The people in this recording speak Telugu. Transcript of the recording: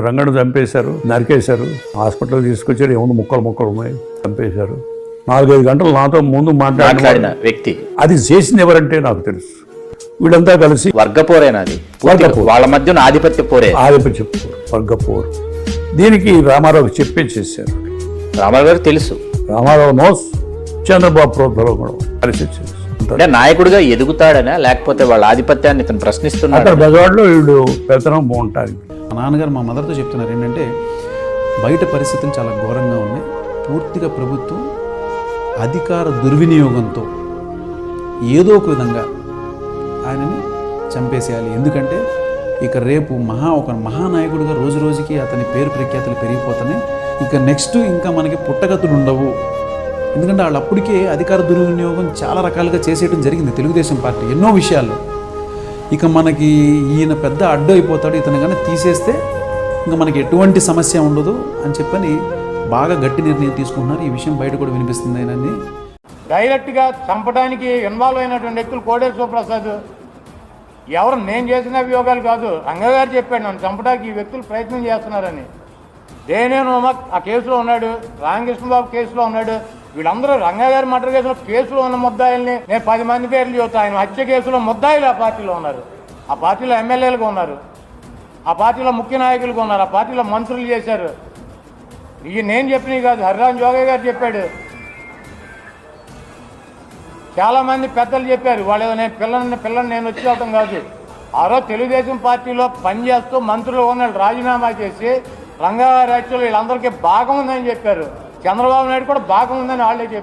రంగడు చంపేశారు నరికేశారు హాస్పిటల్ తీసుకొచ్చారు ఏముంది ముక్కలు ముక్కలు ఉన్నాయి చంపేశారు. నాలుగైదు గంటలు నాతో ముందు మాట్లాడిన వ్యక్తి. అది చేసింది ఎవరంటే నాకు తెలుసు. వీళ్ళంతా కలిసి వర్గపోరేనా అది? పూర్తిగా వర్గపోరు. వాళ్ళ మధ్య ఆధిపత్య పోరే. ఆదిపత్య వర్గపోరు. దీనికి రామారావుకి చెప్పే చేశారు. రామారావు గారు తెలుసు. రామారావు నోస్ చంద్రబాబు కూడా కలిసి అంటే నాయకుడిగా ఎదుగుతాడనా? లేకపోతే వాళ్ళ ఆధిపత్యాన్ని ఇతను ప్రశ్నిస్తున్నాడు? అక్కడ బెజవాడలో వీళ్ళు పెత్తనం బాగుంటారు. మా నాన్నగారు మా మదర్తో చెప్తున్నారు ఏంటంటే బయట పరిస్థితులు చాలా ఘోరంగా ఉన్నాయి. పూర్తిగా ప్రభుత్వం అధికార దుర్వినియోగంతో ఏదో ఒక విధంగా ఆయనని చంపేసేయాలి. ఎందుకంటే ఇక రేపు మహా ఒక మహానాయకుడిగా రోజు రోజుకి అతని పేరు ప్రఖ్యాతులు పెరిగిపోతున్నాయి. ఇక నెక్స్ట్ ఇంకా మనకి పుట్టగతులు ఉండవు. ఎందుకంటే వాళ్ళు అప్పటికే అధికార దుర్వినియోగం చాలా రకాలుగా చేసేయడం జరిగింది తెలుగుదేశం పార్టీ. ఎన్నో విషయాల్లో. ఇక మనకి ఈయన పెద్ద అడ్డు అయిపోతాడు ఇతను కానీ తీసేస్తే ఇంకా మనకి ఎటువంటి సమస్య ఉండదు అని చెప్పని బాగా గట్టి నిర్ణయం తీసుకుంటున్నారు. ఈ విషయం బయట కూడా వినిపిస్తుంది ఆయనని. డైరెక్ట్గా చంపడానికి ఇన్వాల్వ్ అయినటువంటి వ్యక్తులు కోడేశ్వర ప్రసాద్ ఎవరు నేను చేసిన అభియోగాలు కాదు రంగగారు చెప్పాడు నన్ను చంపడానికి ఈ వ్యక్తులు ప్రయత్నం చేస్తున్నారని. దేనేను ఆ కేసులో ఉన్నాడు రామకృష్ణబాబు కేసులో ఉన్నాడు వీళ్ళందరూ రంగగారి మర్డర్ కేసులో కేసులో ఉన్న ముద్దాయిల్ని నేను పది మంది పేర్లు చెబుతా ఆయన హత్య కేసులో ముద్దాయిలు ఆ పార్టీలో ఉన్నారు. ఆ పార్టీలో ఎమ్మెల్యేలుగా ఉన్నారు. ఆ పార్టీలో ముఖ్య నాయకులుగా ఉన్నారు. ఆ పార్టీలో మంత్రులు చేశారు. ఇవి నేను చెప్పినవి కాదు హరిరామ్ జోగయ్య గారు చెప్పాడు. చాలామంది పెద్దలు చెప్పారు వాళ్ళు నేను పిల్లని పిల్లని నేను వచ్చి అవటం కాదు. ఆ రోజు తెలుగుదేశం పార్టీలో పనిచేస్తూ మంత్రులు ఉన్నాడు రాజీనామా చేసి రంగారెడ్డి వీళ్ళందరికీ భాగం ఉందని చెప్పారు. చంద్రబాబు నాయుడు కూడా భాగం ఉందని వాళ్ళే చెప్పారు.